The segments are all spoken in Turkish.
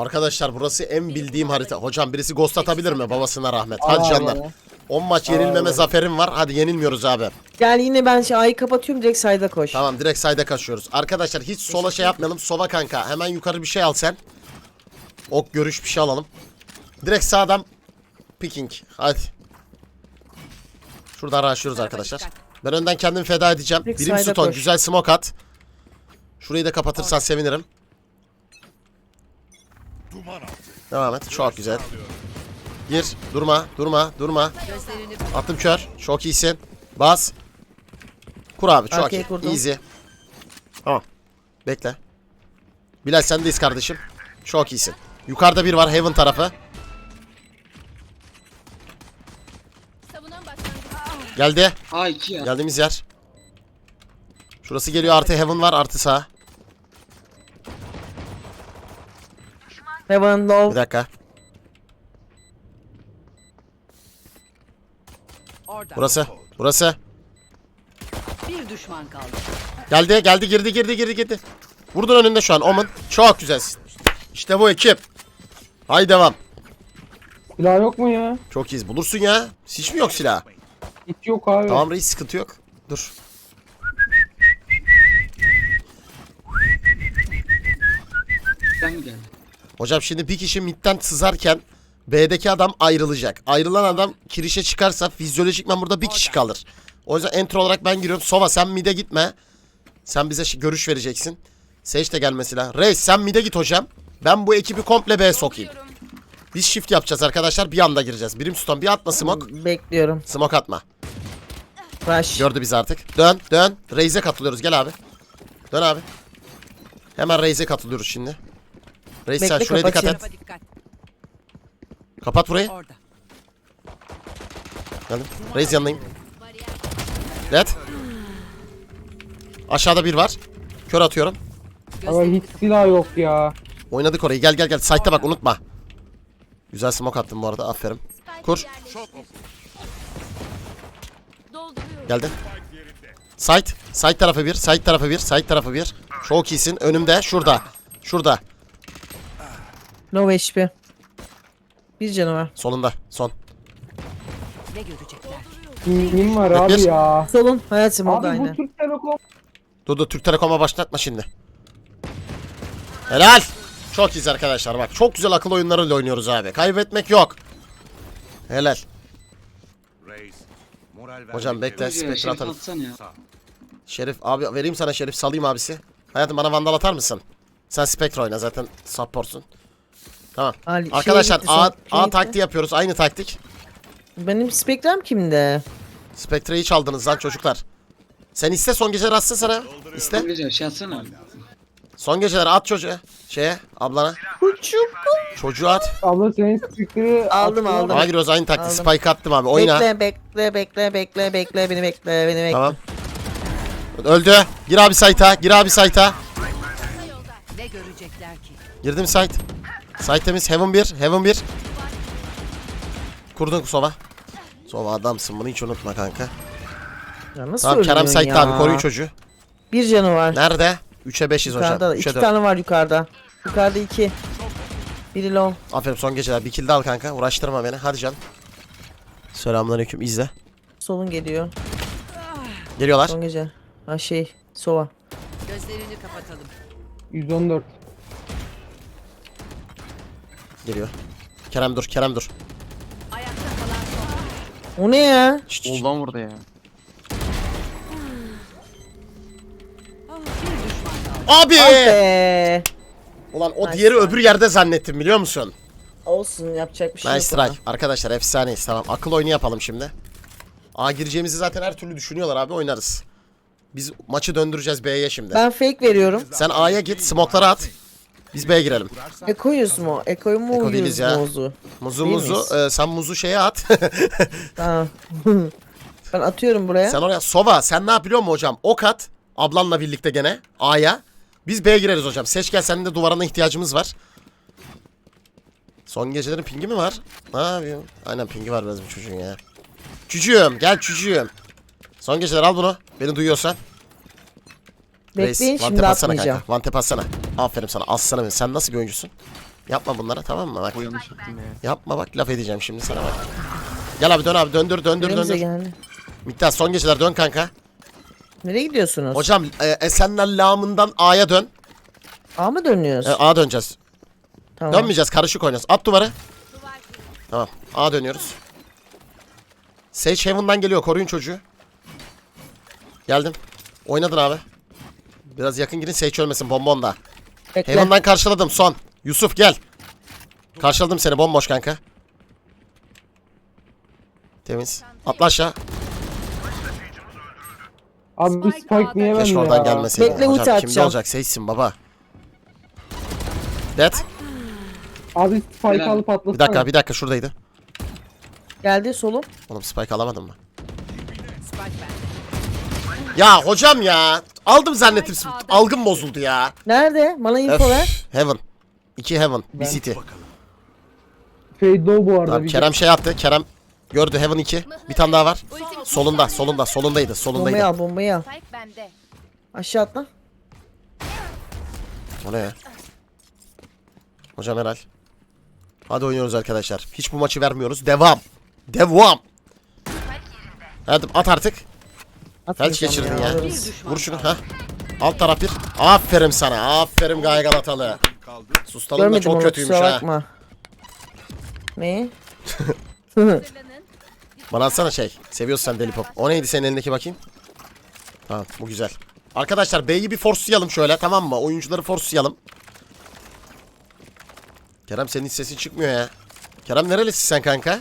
Arkadaşlar burası en bildiğim harita. Hocam birisi ghost atabilir mi? Babasına rahmet. Hadi canlar. abi. 10 maç yenilmeme zaferim var. Hadi yenilmiyoruz abi. Gel yine ben şey A'yı kapatıyorum direkt sayda koş. Tamam direkt sayda kaçıyoruz. Arkadaşlar hiç sola şey yapmayalım. Sova kanka. Hemen yukarı bir şey al sen. Ok görüş bir şey alalım. Direkt sağdan picking. Hadi. Şurada araştırıyoruz arkadaşlar. Ben önden kendimi feda edeceğim. Direkt Birim sayda Stone koş. güzel smoke at. Şurayı da kapatırsan sevinirim. Devam et. Çok güzel. Gir. Durma. Durma. Durma. Attım kör. Çok iyisin. Bas. Kur abi. Çok Arkaya iyi. kurdum. Easy. Tamam. Bekle. Bilal sendeyiz kardeşim. Çok iyisin. Yukarıda bir var. Heaven tarafı. Savunan başlangıç. Geldi. A2 ya. Geldiğimiz yer. Şurası geliyor. Artı Heaven var. Artı sağ. Heaven Bir low. dakika. Orada. Burası. Burası. Bir düşman kaldı. Geldi. Geldi. Girdi. Girdi. Girdi. Girdi. Vurdun önünde şu an. Omen. Çok güzelsin. İşte bu ekip. Hay devam. Silah yok mu ya? Çok iyiyiz. Bulursun ya. Hiç mi yok silah? Hiç yok abi. Tamam reis sıkıntı yok. Dur. Ben mi geldim? Hocam şimdi bir kişi midden sızarken B'deki adam ayrılacak. Ayrılan adam kirişe çıkarsa fizyolojikman burada bir kişi kalır. O yüzden entry olarak ben giriyorum. Sova sen mid'e gitme. Sen bize görüş vereceksin. Sage de gel mesela. Reis sen mid'e git hocam. Ben bu ekibi komple B'ye sokayım. Biz shift yapacağız arkadaşlar. Bir anda gireceğiz. Birim Stone bir atma smoke. Bekliyorum. Smoke atma. Rush. Gördü bizi artık. Dön dön. Reis'e katılıyoruz. Gel abi. Dön abi. Hemen Reis'e katılıyoruz şimdi. Reis sen Bekle, şuraya dikkat kapatayım. et. Dikkat. Kapat burayı. Orada. Geldim. Reis yanındayım. Led. Aşağıda bir var. Kör atıyorum. Ama hiç silah yok ya. Oynadık orayı. Gel gel gel. Site'te bak unutma. Güzel smoke attım bu arada. Aferin. Kur. Geldi. Site. Site tarafı bir. Site tarafı bir. Site tarafı bir. Çok iyisin. Önümde. Şurada. Şurada. Low HP. Bir canı var. Solunda. Son. Ne görecekler? Kim var abi bir. ya. Solun. Hayatım orada Abi bu. Türk Telekom Dur dur Türk Telekom'a başlatma şimdi. Helal. Çok iyiyiz arkadaşlar bak. Çok güzel akıl oyunlarıyla oynuyoruz abi. Kaybetmek yok. Helal. Reis. Moral vermek Hocam bekle spektre şerif atalım. atsana ya. Şerif abi vereyim sana Şerif salayım abisi. Hayatım bana vandal atar mısın? Sen spektre oyna zaten supportsun. Tamam. Ali, şeye Arkadaşlar gitti, A, A gitti. taktiği yapıyoruz. Aynı taktik. Benim spektrem kimde? Spektre'yi çaldınız lan çocuklar. Sen iste son geceler atsın sana. İste. Hocam şey atsana. Son geceler at çocuğa. Şeye ablana. Uçuk. Çocuğu at. abla senin spikeri Aldım, aldım. Ona giriyoruz aynı taktik. Aldım. Spike attım abi. Oyna. Bekle bekle bekle bekle bekle beni bekle beni bekle. Tamam. Öldü. Gir abi site'a. Gir abi site'a. Ne görecekler ki? Girdim site. Site temiz. Heaven 1. Heaven 1. Kurdun Sova. Sova adamsın bunu hiç unutma kanka. Ya nasıl Tamam Kerem ya? abi koruyun çocuğu. Bir canı var. Nerede? 3'e 5'iz hocam. Yukarıda. 3'e iki 4. tane var yukarıda. Yukarıda iki. Biri low. Aferin son geceler. Bir kill de al kanka. Uğraştırma beni. Hadi can. Selamünaleyküm. izle. Solun geliyor. Geliyorlar. Son gece. Ha şey. Sova. Gözlerini kapatalım. 114. Geliyor. Kerem dur. Kerem dur. O ne ya? Şşş, şşş. Soldan vurdu ya. Abi! Ah be. Ulan o Nice diğeri try. öbür yerde zannettim biliyor musun? Olsun yapacak bir şey Nice yok. try. Arkadaşlar efsaneyiz tamam. Akıl oyunu yapalım şimdi. A gireceğimizi zaten her türlü düşünüyorlar abi oynarız. Biz maçı döndüreceğiz B'ye şimdi. Ben fake veriyorum. Sen A'ya git smoke'ları at. Biz B'ye girelim. Ekoyuz mu? Ekoyu mu Eko ya. Mozu? Muzu Değil muzu miyiz? e, sen muzu şeye at. Tamam. ben atıyorum buraya. sen oraya Sova sen ne yapıyor mu hocam? Ok at. Ablanla birlikte gene A'ya. Biz B'ye gireriz hocam. Seç gel senin de duvarına ihtiyacımız var. Son gecelerin pingi mi var? Ne yapıyor? Aynen pingi var biraz bu çocuğun ya. Çocuğum gel çocuğum. Son geceler al bunu. Beni duyuyorsan. Bekleyin one şimdi tap atsana atmayacağım. kanka. Tap atsana. Aferin sana. Aslanım benim. Sen nasıl bir oyuncusun? Yapma bunlara tamam mı? Bak. O yanlış yaptım ya. Yapma bak laf edeceğim şimdi sana bak. Gel abi dön abi döndür döndür Önümüze döndür. geldi. Miktar son geceler dön kanka. Nereye gidiyorsunuz? Hocam e, Esenler lağımından A'ya dön. A mı dönüyoruz? E, A döneceğiz. tamam. Dönmeyeceğiz karışık oynayacağız. At duvarı. Tamam. A dönüyoruz. Sage Heaven'dan geliyor. Koruyun çocuğu. Geldim. Oynadın abi. Biraz yakın girin Sage ölmesin. Bonbon da. Bekle. Heaven'dan karşıladım. Son. Yusuf gel. Karşıladım seni. Bomboş kanka. Temiz. Atla aşağı. Abi bir spike niye Keşke bende oradan ya? gelmeseydi. Bekle, ulti Hocam kimde atacağım. olacak? Sage'sin baba. Dead. Abi spike Helal. alıp atlasana. Bir dakika bir dakika şuradaydı. Geldi solum. Oğlum spike alamadım mı? Ya hocam ya. Aldım zannettim. Algım bozuldu ya. Nerede? Bana info ver. Öf. Heaven. 2 Heaven. Bir Ben- City. Fade low bu arada. Tamam, bir Kerem şey yaptı. Kerem gördü Heaven 2. Bir tane daha var. Ultim Solunda, solunda, solundaydı, Bombayı solundaydı. al bombayı al. Spike bende. Aşağı atla. O ne ya? Hocam herhal. Hadi oynuyoruz arkadaşlar. Hiç bu maçı vermiyoruz. Devam. Devam. Hadi at artık. Felç geçirdin ya. Vur şunu ha. Alt taraf bir. Aferin sana. Aferin Gaye Galatalı. kaldı. Sustalım da Görmedim çok onu kötüymüş kusura ha. bakma. Ne? Bana atsana şey. Seviyorsun sen deli pop. O neydi senin elindeki bakayım? Tamam bu güzel. Arkadaşlar B'yi bir forcelayalım şöyle tamam mı? Oyuncuları forcelayalım. Kerem senin hiç sesin çıkmıyor ya. Kerem nerelisin sen kanka?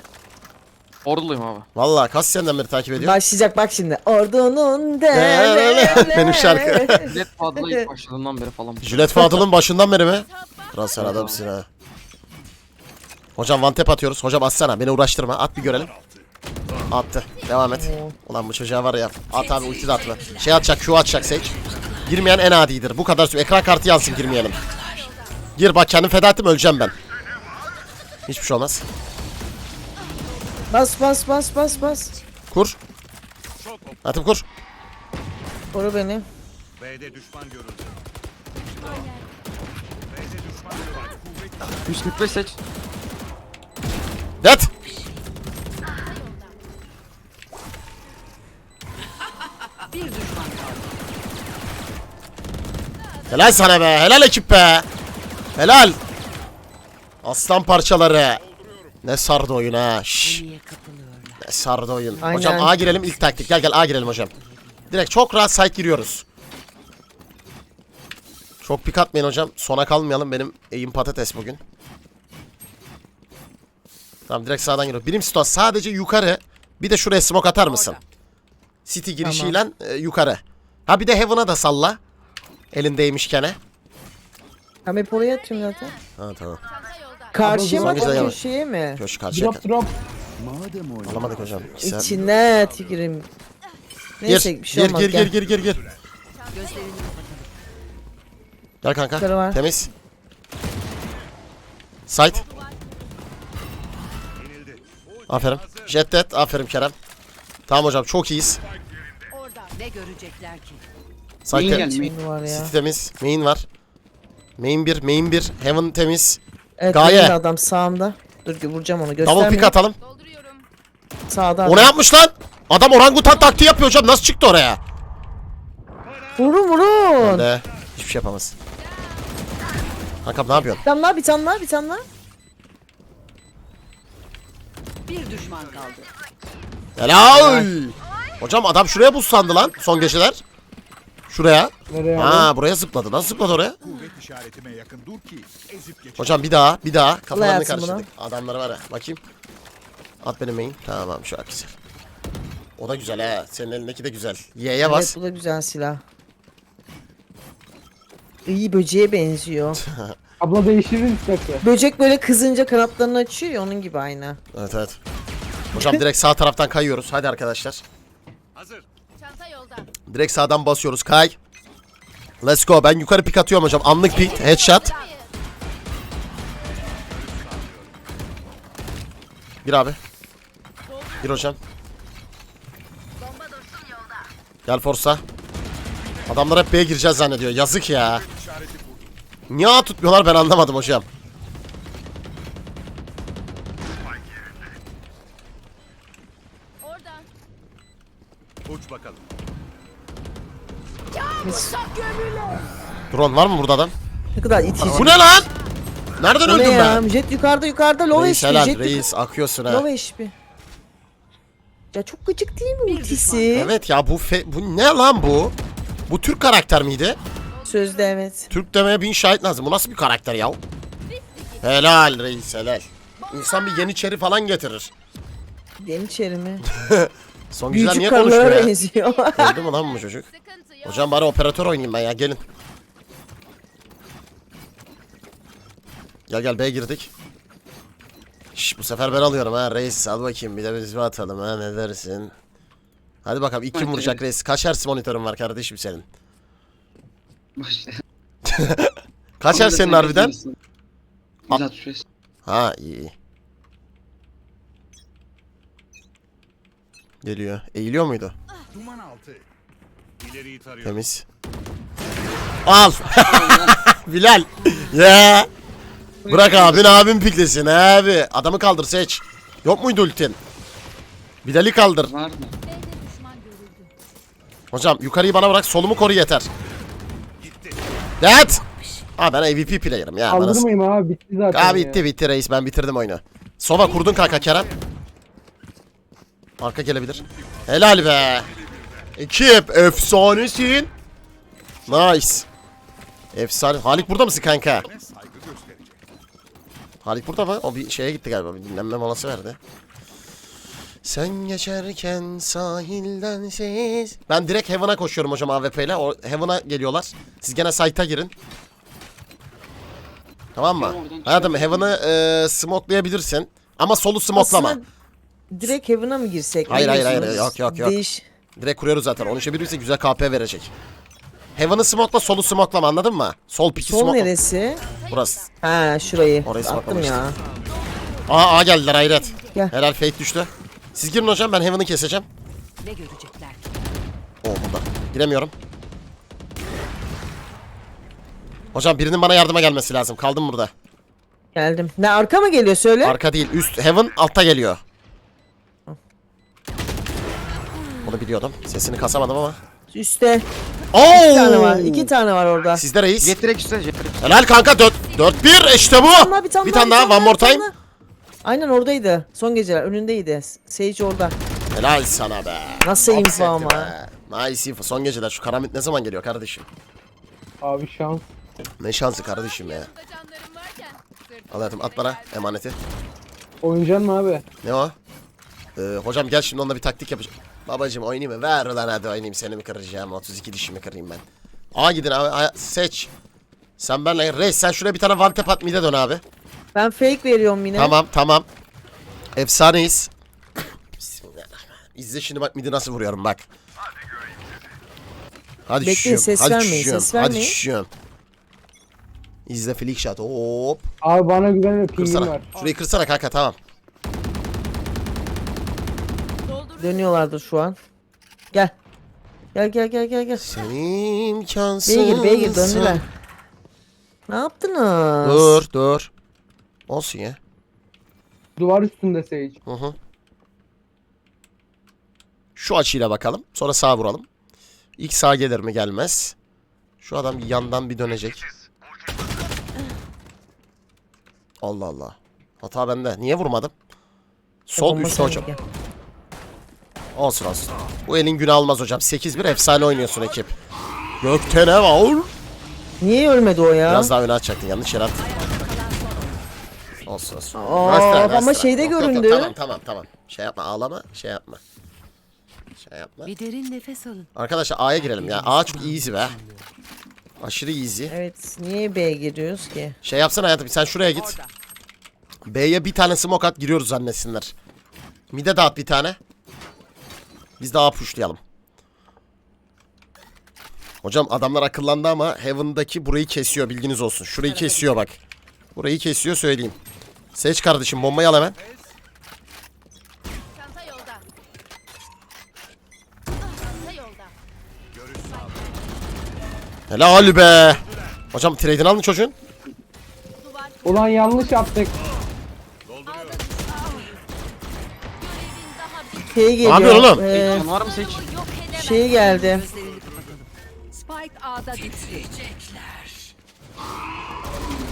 Orduluyum abi. Vallahi kaç seneden beri takip ediyor. Başlayacak bak şimdi. Ordunun Benim devreleri. şarkı. Bilet Fadıl'a ilk başladığından beri falan. Juliet Fadıl'ın başından beri mi? Kral sen adamsın ha. Hocam one tap atıyoruz. Hocam atsana beni uğraştırma. At bir görelim. Attı. Devam et. Ulan bu çocuğa var ya. At abi ulti de atma. Şey atacak Q atacak Sage. Girmeyen en adidir. Bu kadar ekran kartı yansın girmeyelim. Gir bak kendimi feda ettim öleceğim ben. Hiçbir şey olmaz. Bas bas bas bas bas. Kur. Atıp kur. Koru beni. B'de düşman görüldü. 145 seç. Dead. Bir düşman kaldı. Helal sana be. Helal ekip be. Helal. Aslan parçaları. Ne sardı oyun ha. Kapılıyorlar? Ne sardı oyun. Aynen. Hocam A girelim ilk taktik. Gel gel A girelim hocam. Direkt çok rahat site giriyoruz. Çok pik atmayın hocam. Sona kalmayalım. Benim eğim patates bugün. Tamam direkt sağdan giriyor. Birim stone sadece yukarı. Bir de şuraya smoke atar mısın? City girişiyle e, yukarı. Ha bir de Heaven'a da salla. Elindeymişken he. Ben hep oraya atıyorum zaten. Ha tamam. Karşıya mı Son güzel atıyor yavaş. şeye mi? Köşk karşıya. Drop drop. Alamadık hocam. İki saat. İçine tüküreyim. Neyse Gir, bir şey gir, olmaz gir, gel. gir, gir, gir, gir. Kapatalım. Gel kanka. Var. Temiz. Site. Aferin. Jet dead. Aferin Kerem. Tamam hocam çok iyiyiz. Orada. Ne görecekler ki? Site Main tem- geldi. main. Şimdi var ya. City temiz. Main var. Main 1, main 1. Heaven temiz. Evet Gaye. adam sağımda. Dur vuracağım onu Double göstermeyin. pick atalım. Dolduruyorum. Sağda O adam. ne yapmış lan? Adam orangutan taktiği yapıyor hocam. Nasıl çıktı oraya? Vurun vurun. De. Hiçbir şey yapamaz. Kankam ne yapıyorsun? Bir tane daha bir tane daha bir tane daha. Bir düşman kaldı. Helal. Hocam adam şuraya buz sandı lan son geceler. Şuraya. Nereye abi? Ha buraya zıpladı. Nasıl zıpladı oraya? Kuvvet işaretime yakın dur ki ezip geç. Hocam bir daha, bir daha. Kafalarını Yatsın karıştırdık. Adamları var ya. Bakayım. At benim main. Tamam şu an güzel. O da güzel ha. Senin elindeki de güzel. Y'ye bas. Evet bu da güzel silah. İyi böceğe benziyor. Abla değiştirin isterse. Böcek böyle kızınca kanatlarını açıyor ya onun gibi aynı. Evet evet. Hocam direkt sağ taraftan kayıyoruz. Hadi arkadaşlar. Hazır. Direkt sağdan basıyoruz. Kay. Let's go. Ben yukarı pik atıyorum hocam. Anlık pik. Headshot. Gir abi. Gir hocam. Gel Forsa. Adamlar hep B'ye gireceğiz zannediyor. Yazık ya. Niye A tutmuyorlar ben anlamadım hocam. Uç bakalım. Drone var mı burada adam? Ne kadar itici. Bu ne lan? Nereden öldüm ya? ben? Jet yukarıda yukarıda low Reis HP. helal Jet reis akıyorsun ha. Low HP. Ya çok gıcık değil mi ultisi? Evet ya bu fe, bu ne lan bu? Bu Türk karakter miydi? Sözde evet. Türk demeye bin şahit lazım. Bu nasıl bir karakter ya? Helal reis helal. İnsan bir yeniçeri falan getirir. Yeniçeri mi? Son güzel Büyücü niye karılara konuşmuyor ya? benziyor. Öldü mü lan bu çocuk? Sıkıntı. Hocam bari operatör oynayayım ben ya gelin. Gel gel B'ye girdik. Şş, bu sefer ben alıyorum ha reis al bakayım bir de biz bir atalım ha ne dersin? Hadi bakalım ilk kim vuracak reis? Kaç hertz monitörün var kardeşim senin? Kaç hertz senin harbiden? 165. Ha iyi. Geliyor. Eğiliyor muydu? Duman altı. İleriyi tarıyor. Temiz. Al. Bilal. Ya. Bırak abin abim piklesin abi. Adamı kaldır seç. Yok muydu ultin? Bilal'i kaldır. Var mı? Hocam yukarıyı bana bırak solumu koru yeter. Dead. Aa ben AVP player'ım ya. Kaldırmayayım abi bitti zaten ya. bitti bitti reis ben bitirdim oyunu. Sova kurdun kanka Kerem. Arka gelebilir. Helal be. Ekip efsanesin. Nice. Efsane. Halik burada mısın kanka? Halik burada mı? O bir şeye gitti galiba. Bir dinlenme molası verdi. Sen geçerken sahilden ses. Ben direkt Heaven'a koşuyorum hocam AWP ile. O Heaven'a geliyorlar. Siz gene site'a girin. Tamam mı? Hayatım Heaven'ı e, smoklayabilirsin. Ama solu smoklama. Aslında direkt Heaven'a mı girsek? Hayır, hayır, hayır, yok, yok, yok. Değiş. Direkt kuruyoruz zaten. Onun için birisi güzel KP verecek. Heaven'ı smokla solu smoklama anladın mı? Sol piki Sol smokla. neresi? Burası. Ha şurayı. Orayı Attım smoklamıştım. ya. Aa, aa geldiler hayret. Gel. Helal fake düştü. Siz girin hocam ben Heaven'ı keseceğim. Ne görecekler ki? Oo burada. Giremiyorum. Hocam birinin bana yardıma gelmesi lazım. Kaldım burada. Geldim. Ne arka mı geliyor söyle? Arka değil. Üst. Heaven altta geliyor. Bunu biliyordum. Sesini kasamadım ama. Üste. Oo! İki tane var. İki tane var orada. Sizde reis. Jet direkt üstte jet direkt. Helal kanka 4 4 1 işte bu. Bir tane daha, bir tane, bir tane daha one more time. daha. Aynen oradaydı. Son geceler önündeydi. Sage orada. Helal sana be. Nasıl Hapsetti info ama? be. Nice info. Son geceler şu karamit ne zaman geliyor kardeşim? Abi şans. Ne şansı kardeşim ya. Yanımda canlarım varken. sırtımda Al hayatım at bana emaneti. Oynayacaksın mı abi? Ne o? Ee, hocam gel şimdi onunla bir taktik yapacağım. Babacım oynayayım mı? Ver lan hadi oynayayım seni mi kıracağım? 32 dişimi kırayım ben. A gidin abi A- seç. Sen benle reis sen şuraya bir tane tap at mide dön abi. Ben fake veriyorum yine. Tamam tamam. Efsaneyiz. Bismillahirrahmanirrahim. İzle şimdi bak midi nasıl vuruyorum bak. Hadi Bekleyin, şişiyorum. ses Hadi vermeyin, şişiyorum. ses Hadi vermeyin. şişiyorum. İzle flick shot. Hop. Abi bana güvenme pingim Kırsana. var. Şurayı kırsana kanka tamam. Dönüyorlardır şu an. Gel. Gel gel gel gel gel. Sen imkansız. B'ye gir B'ye gir döndüler. Ne yaptınız? Dur dur. Olsun ya. Duvar üstünde Sage. Hı hı. Şu açıyla bakalım. Sonra sağa vuralım. İlk sağ gelir mi gelmez. Şu adam bir yandan bir dönecek. Allah Allah. Hata bende. Niye vurmadım? Sol üstte hocam. Olsun olsun. Bu elin günü almaz hocam. 8-1 efsane oynuyorsun ekip. Gökte ne var? Niye ölmedi o ya? Biraz daha öne atacaktın. Yanlış yere attın. Olsun olsun. Aa, ama şeyde Yok, yok, yok. göründü. Tamam tamam tamam. Şey yapma ağlama. Şey yapma. Şey yapma. Bir derin nefes alın. Arkadaşlar A'ya girelim ya. A çok easy be. Aşırı easy. Evet niye B'ye giriyoruz ki? Şey yapsana hayatım sen şuraya git. B'ye bir tane smoke at giriyoruz zannetsinler. Mid'e dağıt bir tane. Biz de A pushlayalım. Hocam adamlar akıllandı ama Heaven'daki burayı kesiyor bilginiz olsun. Şurayı kesiyor bak. Burayı kesiyor söyleyeyim. Seç kardeşim bombayı al hemen. Çanta yolda. Çanta yolda. Helal be. Hocam trade'ini aldın çocuğun. Ulan yanlış yaptık. Şey geliyor. yapıyorsun oğlum? Can var mı seç? Şey geldi. Spike A'da düştü.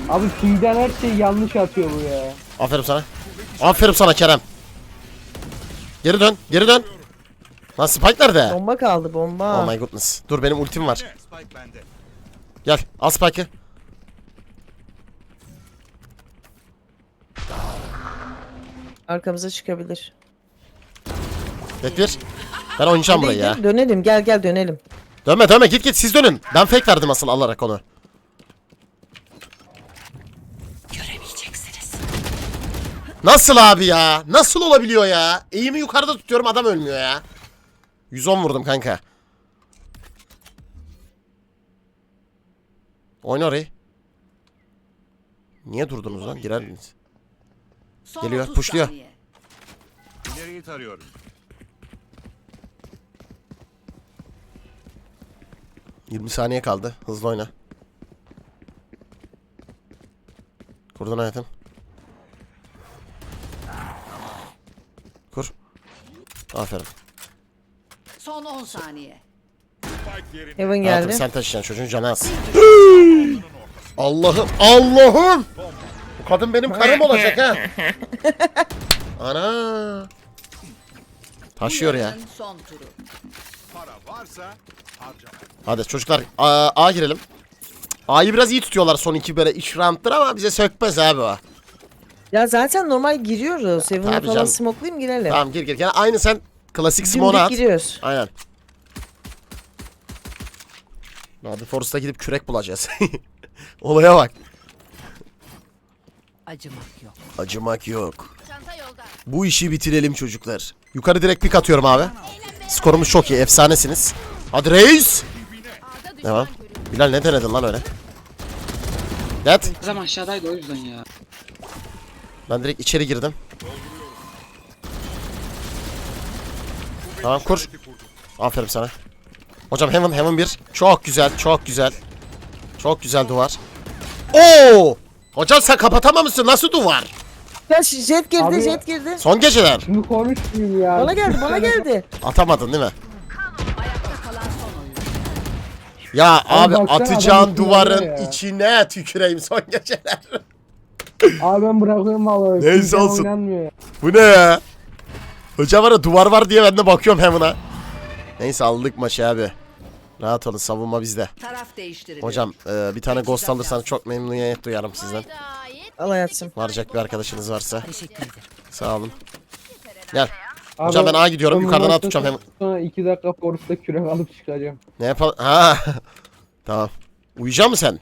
Abi pingden her şey yanlış atıyor bu ya. Aferin sana. Aferin sana Kerem. Geri dön. Geri dön. Lan Spike nerede? Bomba kaldı bomba. Oh my goodness. Dur benim ultim var. Spike bende. Gel al Spike'ı. Arkamıza çıkabilir. Bekler. Ben oynayacağım burayı ya. Dönelim gel gel dönelim. Dönme dönme git git siz dönün. Ben fake verdim asıl alarak onu. Göremeyeceksiniz. Nasıl abi ya? Nasıl olabiliyor ya? Eğimi yukarıda tutuyorum adam ölmüyor ya. 110 vurdum kanka. Oyna orayı. Niye durdunuz lan? Girer misiniz? Son Geliyor, 30 pushluyor. İleriyi tarıyorum. ...20 saniye kaldı. Hızlı oyna. Kurdun hayatım. Kur. Aferin. Son 10 saniye. Heaven Hayatım geldi. sen taşıyacaksın çocuğun canı az. Allah'ım Allah'ım. Bu kadın benim karım olacak ha. Ana. Taşıyor ya. Yarının Son turu. Para varsa harcama. Hadi çocuklar A, A girelim. A'yı biraz iyi tutuyorlar son iki böyle iç round'dır ama bize sökmez abi o. Ya zaten normal giriyoruz. Tabii falan canım. smoke'layım girelim. Tamam gir gir. Yani aynı sen klasik Simona Dümdük at. giriyoruz. Aynen. Abi Forest'a gidip kürek bulacağız. Olaya bak. Acımak yok. Acımak yok. Çanta yolda. Bu işi bitirelim çocuklar. Yukarı direkt pik atıyorum abi. Skorumuz çok iyi. Efsanesiniz. Hadi reis. Devam. Bilal ne denedin lan öyle? Net. Adam aşağıdaydı o yüzden ya. Ben direkt içeri girdim. Tamam kur. Aferin sana. Hocam Heaven Heaven 1. Çok güzel çok güzel. Çok güzel duvar. Oo! Hocam sen kapatamamışsın. Nasıl duvar? Ya jet girdi Abi- jet girdi. Son geceler. Şimdi konuşmayayım ya. Bana geldi bana geldi. Atamadın değil mi? Ya abi baksana, atacağın duvarın ya. içine tüküreyim son geceler. Abi ben bırakıyorum vallahi. Neyse Pingden olsun. oynanmıyor ya. Bu ne ya? Hocam var ya duvar var diye ben de bakıyorum Heaven'a. Neyse aldık maçı abi. Rahat olun savunma bizde. Taraf. Hocam e, bir tane ghost alırsan çok memnuniyet duyarım sizden. Hayda, Al hayatım. Varacak bir arkadaşınız varsa. Teşekkür ederim. Sağ olun. Gel. Abi, Hocam ben A gidiyorum, yukarıdan A tutacağım hem- Sonra 2 dakika Forest'ta kürek alıp çıkacağım. Ne yapalım? Ha. tamam. Uyuyacak mısın sen?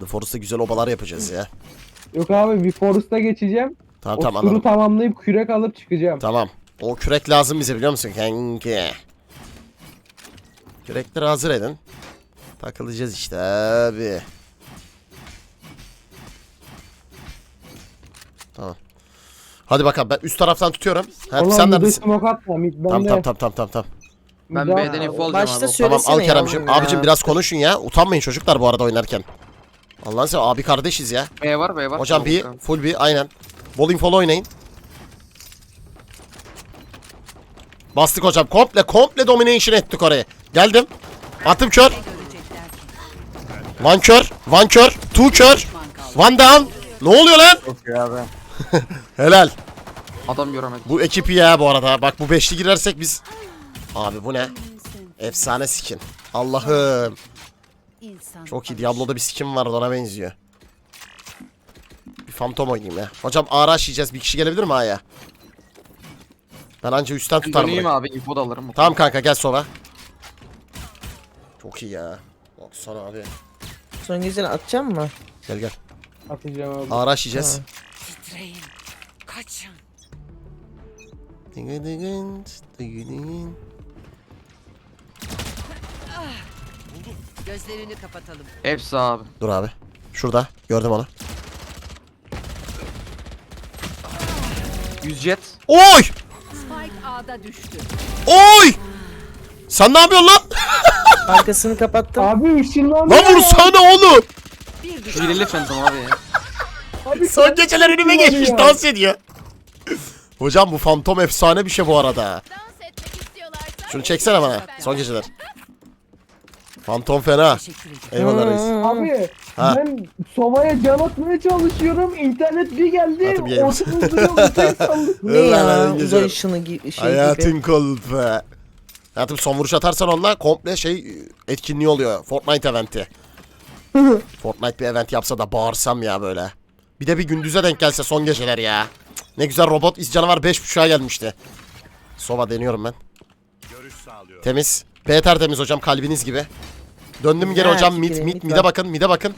The Forest'ta güzel obalar yapacağız ya. Yok abi bir Forest'a geçeceğim. Tamam o tamam anladım. tamamlayıp kürek alıp çıkacağım. Tamam. O kürek lazım bize biliyor musun kanki? Kürekleri hazır edin. Takılacağız işte abi. Hadi bakalım ben üst taraftan tutuyorum. Ulan sen neredesin? smoke atma. Tamam tamam tamam tamam tamam. Ben B'den info alacağım Başta abi. Tamam al Söylesene Kerem'cim. ya. Abicim biraz konuşun ya. Utanmayın çocuklar bu arada oynarken. Allah'ın seversen abi kardeşiz ya. B var B var. Hocam bir Tamam. full bir aynen. Bowling fall oynayın. Bastık hocam. Komple komple domination ettik orayı. Geldim. Atım kör. One kör. One kör. Two kör. One down. Ne oluyor lan? abi. Helal. Adam göremedim. Bu ekip iyi ya bu arada. Bak bu beşli girersek biz... Abi bu ne? Efsane skin. Allah'ım. Çok iyi. Diablo'da bir skin vardı ona benziyor. Bir fantom oynayayım ya. Hocam araç yiyeceğiz. Bir kişi gelebilir mi A'ya? Ben anca üstten Ben tutarım döneyim burayı. abi info da alırım. Tamam kanka gel sola. Çok iyi ya. Baksana abi. Son güzel atacağım mı? Gel gel. Atacağım abi. Araç yiyeceğiz. Titreyin. Kaçın. Gözlerini kapatalım. Hepsi abi. Dur abi. Şurada. Gördüm onu. 100 jet. Oy! Spike A'da düştü. Oy! Sen ne yapıyorsun lan? Arkasını kapattım. Abi ışınlandı. Lan vursana oğlum. Bir Şu düşman hileli Phantom abi ya. Abi Son geceler önüme geçmiş dans ediyor. Hocam bu fantom efsane bir şey bu arada. Dans etmek istiyorlarsa Şunu çeksene bana. Son geceler. Fantom fena. Eyvallah reis. Abi Ha. ben Sova'ya can atmaya çalışıyorum. İnternet bir geldi. Duruyor bir şey. Ne Ulan ya ben uzay gezerim. ışını gi- şey gibi. Hayatın kolpe. Hayatım son vuruş atarsan onunla komple şey etkinliği oluyor. Fortnite eventi. Fortnite bir event yapsa da bağırsam ya böyle. Bir de bir gündüze denk gelse son geceler ya. Ne güzel robot iz canavar 5.5'a gelmişti. Sova deniyorum ben. Görüş sağlıyor. Temiz. B tertemiz hocam kalbiniz gibi. Döndüm geri hocam mid mid mid mide bakın mide bakın.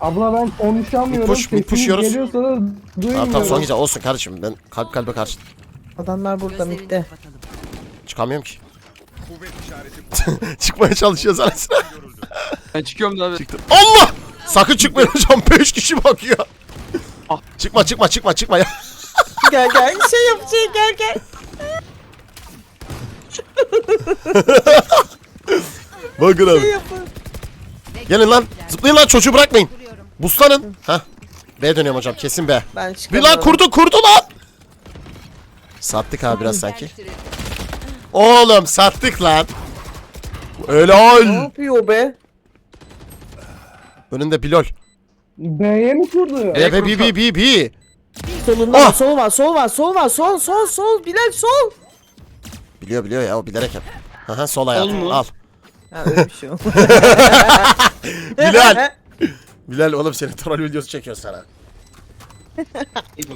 Abla ben konuşamıyorum. Mid push, mid Sesiniz push yiyoruz. Geliyorsa da Tamam duymuyorum. tamam son gece olsun kardeşim ben kalp kalbe karşı Adamlar burada midde. çıkamıyorum ki. Kuvvet işareti Çıkmaya çalışıyoruz görüldü. Ben çıkıyorum da abi. Allah! Sakın çıkmayın hocam 5 kişi bakıyor. Çıkma çıkma çıkma çıkma ya. gel gel şey yap şey gel gel. Bakın Şey abi. yapın. Gelin lan. Zıplayın lan çocuğu bırakmayın. Buslanın. Hah. B dönüyorum hocam kesin B. Ben Bir çıkamıyorum. lan kurdu kurdu lan. Sattık abi biraz sanki. Oğlum sattık lan. Ne Helal. yapıyor be? Önünde Bilol. B'ye mi kurdu? E be bi bi bi bi. Solunda Ah! var, sol var, sol var, sol var, sol, sol, sol, Bilal sol. Biliyor biliyor ya o bilerek yap. Aha sol hayatım mu? al. Ha öyle bir şey. Bilal. Bilal oğlum senin troll videosu çekiyor sana.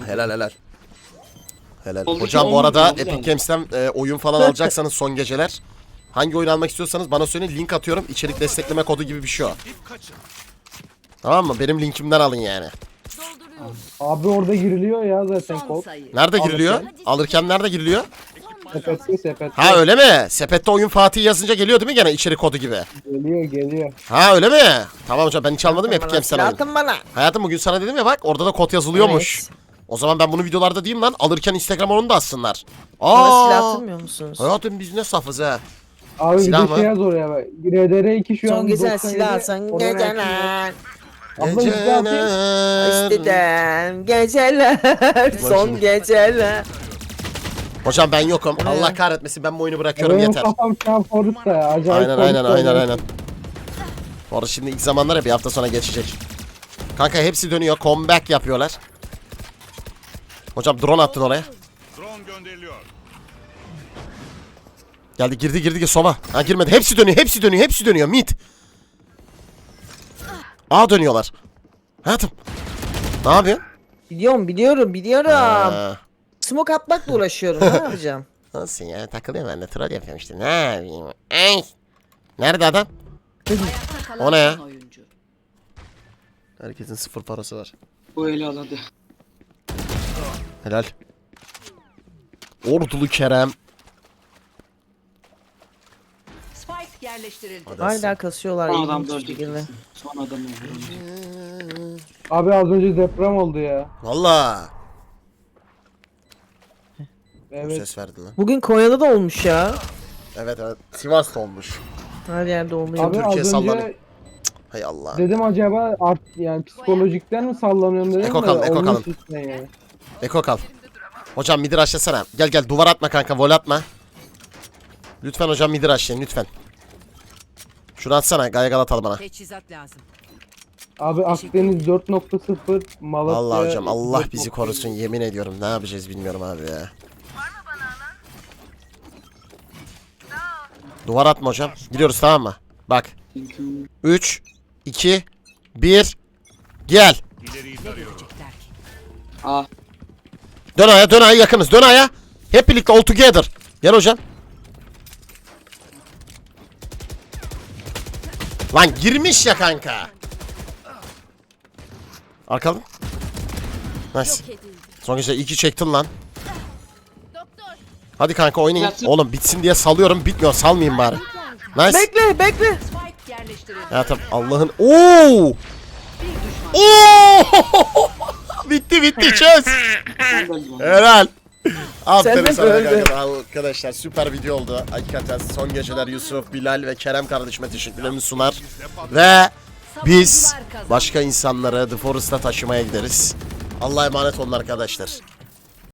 Helal helal. Helal. Oldu ki Hocam bu olmadı, arada oldu Epic yani. Games'ten e, oyun falan alacaksanız son geceler hangi oyun almak istiyorsanız bana söyleyin link atıyorum. İçerik destekleme kodu gibi bir şey o. Tamam mı? Benim linkimden alın yani. Abi orada giriliyor ya zaten kod. Nerede giriliyor? Alırken nerede giriliyor? Sepette sepette. Ha öyle mi? Sepette oyun Fatih yazınca geliyor değil mi gene içerik kodu gibi? Geliyor geliyor. Ha öyle mi? Tamam hocam ben hiç almadım ya silah oyun. Atın bana. Hayatım bugün sana dedim ya bak orada da kod yazılıyormuş. Evet. O zaman ben bunu videolarda diyeyim lan. Alırken Instagram onu da atsınlar. Bana silah Aa! atmıyor musunuz? Hayatım biz ne safız ha. Abi Silah bir de şey yaz oraya bak. RDR2 şu an Son güzel 97, silah atsan oraya geceler. Abla atayım. Geceler. İstedim geceler, son geceler. Hocam ben yokum. ne Allah kahretmesin ben bu oyunu bırakıyorum Benim yeter. kafam şu an Forrest'ta ya. Acayip Aynen aynen Forrest'ta aynen oynuyor. aynen. Orada şimdi ilk zamanlar ya bir hafta sonra geçecek. Kanka hepsi dönüyor. Comeback yapıyorlar. Hocam drone attın oraya. Drone gönderiliyor. Geldi girdi girdi girdi sova. Ha girmedi. Hepsi dönüyor. Hepsi dönüyor. Hepsi dönüyor. Mid. A dönüyorlar. Hayatım. Ne yapıyorsun? Biliyorum biliyorum biliyorum. Ha. Smoke atmakla uğraşıyorum ne yapacağım? Nasılsın ya? Takılıyorum ben de troll yapıyorum işte. Ne yapayım? Ay. Nerede adam? Ayakta kalan O ne ya? son oyuncu. Herkesin sıfır parası var. Bu eli al hadi. Helal. Ordulu Kerem. Spike yerleştirildi. Hala kasıyorlar. Son ilginç adam bir da ölecek. şekilde. Son adam öldü. Abi az önce deprem oldu ya. Valla. Evet. Ses verdin lan. Bugün Konya'da da olmuş ya. Evet evet. Sivas'ta olmuş. Her yerde oluyor. Abi Türkiye az sallanıyor. önce Hay Allah. dedim acaba art yani psikolojikten mi sallanıyorum dedim Eko de kalın, eko olmuş kalın. işte yani. Eko kal. Hocam midir açlasana. Gel gel duvar atma kanka. Vol atma. Lütfen hocam midir açlayın lütfen. Şunu atsana. Gaya Galatalı bana. Teçhizat lazım. Abi Akdeniz 4.0 Malatya. Allah hocam Allah 4.0. bizi korusun yemin ediyorum. Ne yapacağız bilmiyorum abi ya. Duvar atma hocam. Gidiyoruz tamam mı? Bak. Çünkü 3 2 1 Gel. İleriyi Ne tarıyorum. görecekler ki? A. Dön aya dön aya yakınız. Dön aya. Hep birlikte all together. Gel hocam. Lan girmiş ya kanka. Arkalım. Nice. Son gece iki çektin lan. Doktor. Hadi kanka oynayın. Oğlum bitsin diye salıyorum. Bitmiyor. Salmayayım bari. Nice. Bekle bekle. Spike yerleştirildi. Hayatım Allah'ın. Oo! Oo! bitti bitti çöz. Helal. Aferin sana böyle. kanka. Arkadaşlar süper video oldu. Hakikaten son geceler Yusuf, Bilal ve Kerem kardeşime teşekkürlerimi sunar. Ve biz başka insanları The Forest'a taşımaya gideriz. Allah'a emanet olun arkadaşlar.